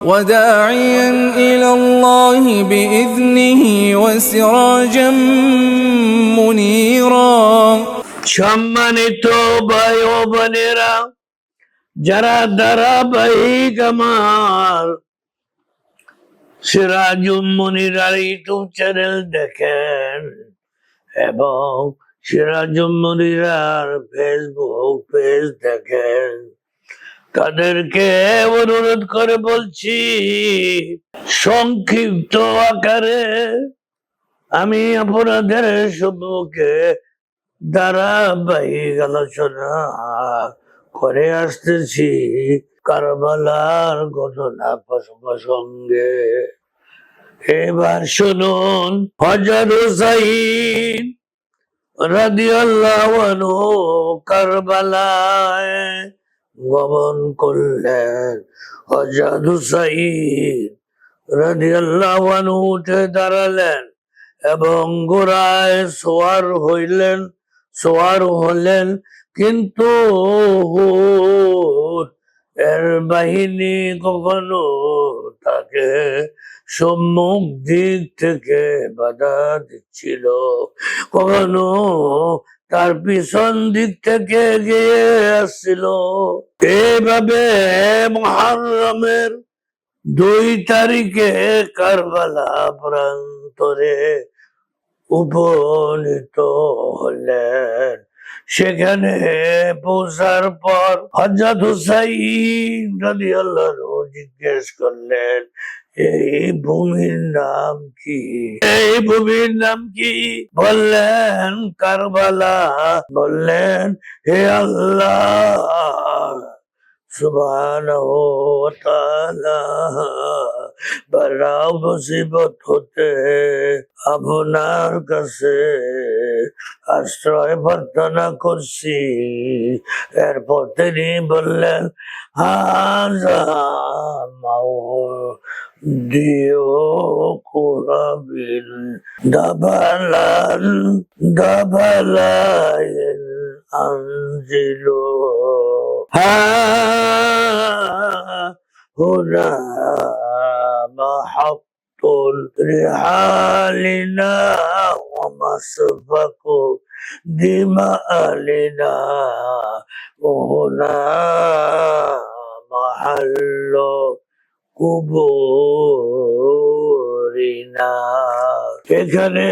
وداعيا إلى الله بإذنه وسراجا منيرا সম্মানিত ভাই ও বোনেরা যারা ধারাবাহিক আমার সিরাজুম মনিরার ইউটিউব চ্যানেল দেখেন এবং সিরাজুম মনিরার ফেসবুক পেজ দেখেন তাদেরকে অনুরোধ করে বলছি, সংক্ষিপ্ত আকারে আমি আপনাদের সম্মুখে ধারাবাহিক আলোচনা করে আসতেছি। কারবালার ঘটনা প্রসঙ্গে। এবার শুনুন, হজর হুসাইন রাদিয়াল্লাহু আনহু কারবালায় গমন করলেন। উঠে দাঁড়ালেন এবং গোড়ায় সোয়ার হইলেন, সোয়ার হলেন। কিন্তু এর বাহিনী কখনো তাকে সম্মুখ দিক থেকে বাধা দিচ্ছিল। কখনো তার পিছন দিক থেকে এগিয়ে আসছিল। এভাবে মহারমের দুই তারিখে কারবালা প্রান্তরে উপনীত হলেন। সেখানে পৌঁছার পর হজরত হুসাইন রাদিয়াল্লাহু জিজ্ঞেস করলেন এই ভূমির নাম কি? এই ভূমির নাম কি? বললেন কারবালা, বললেন, হে আল্লাহ, সুবহানাহু ওয়া তাআলা। বাড়াও মুসিবত হতে আপনার কাছে আশ্রয় প্রার্থনা করছি। এরপর তিনি বললেন মাও দিও কোরাবিল দাবালান হুনা رحالنا ومسفك دماءنا وهنا محل কুবরিনা এখানে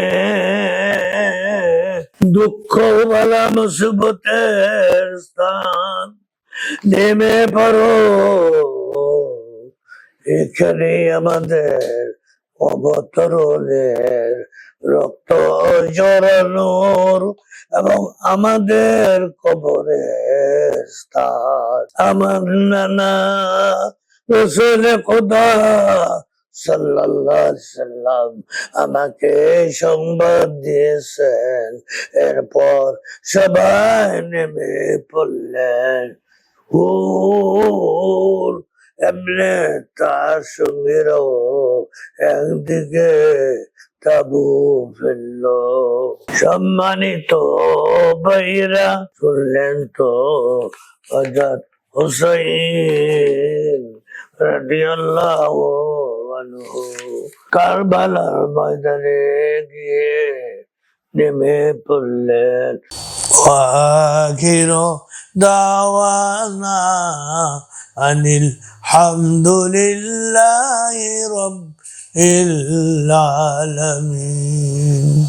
দুঃখ বালা মুসিবতের স্থান নেমে পড়ো এখানে আমাদের অবতরণের রক্ত জড়ানোর এবং আমাদের কবরের স্থান। আমার নানা রসুল খোদা সাল্লাম আমাকে সংবাদ দিয়েছেন। এরপর সবাই নেমে পড়লেন। হুর এমনি তার সঙ্গীরাও একদিকে তাবু ফেলল। সম্মানিত বৈরা শুনলেন তো হজরত হুসাইন রাদিয়াল্লাহু আনহু। কারবালার ময়দানে গিয়ে নেমে পড়লেন। ওয়াখির দাওয়ানা أن الحمد لله رب العالمين